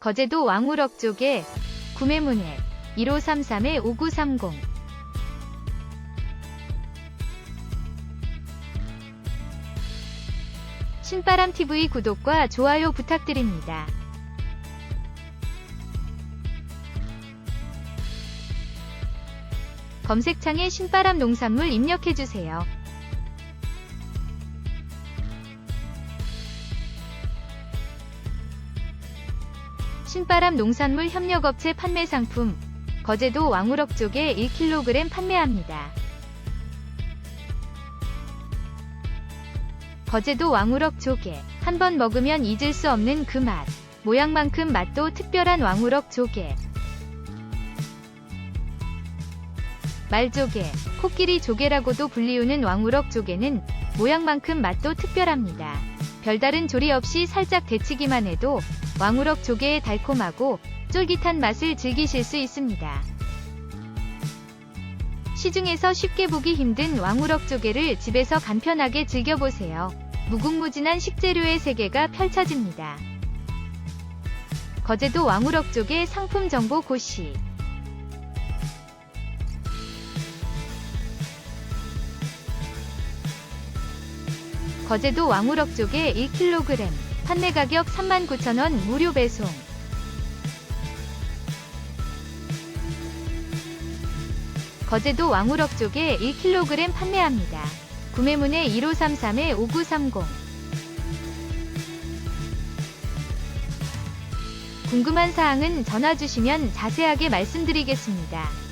거제도 왕우럭 쪽에 구매문의 1533-5930 신바람TV 구독과 좋아요 부탁드립니다. 검색창에 신바람 농산물 입력해주세요. 신바람 농산물 협력업체 판매 상품 거제도 왕우럭 쪽에 1kg 판매합니다. 거제도 왕우럭 조개 한 번 먹으면 잊을 수 없는 그 맛. 모양만큼 맛도 특별한 왕우럭 조개. 말조개, 코끼리 조개라고도 불리우는 왕우럭 조개는 모양만큼 맛도 특별합니다. 별다른 조리 없이 살짝 데치기만 해도 왕우럭 조개의 달콤하고 쫄깃한 맛을 즐기실 수 있습니다. 시중에서 쉽게 보기 힘든 왕우럭 조개를 집에서 간편하게 즐겨보세요. 무궁무진한 식재료의 세계가 펼쳐집니다. 거제도 왕우럭 조개 상품 정보 고시 거제도 왕우럭 조개 1kg 판매 가격 39,000원 무료 배송 거제도 왕우럭 조개 1kg 판매합니다. 구매문의 1533-5930 궁금한 사항은 전화 주시면 자세하게 말씀드리겠습니다.